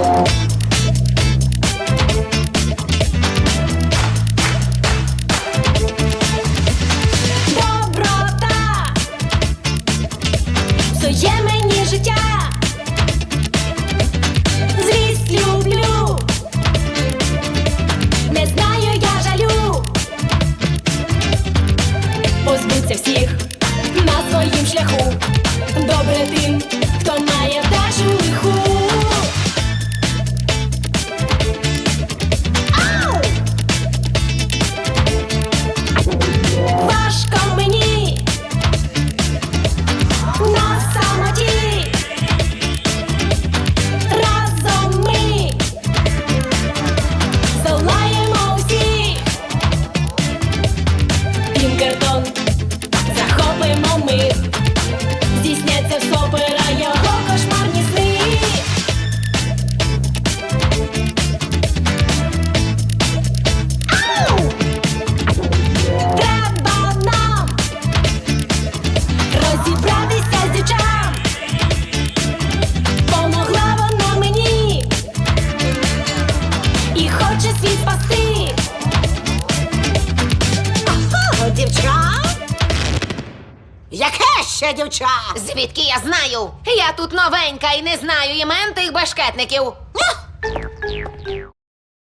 Bye. картон, захопимо ми. Яке ще дівча? Звідки я знаю? Я тут новенька і не знаю імен тих башкетників.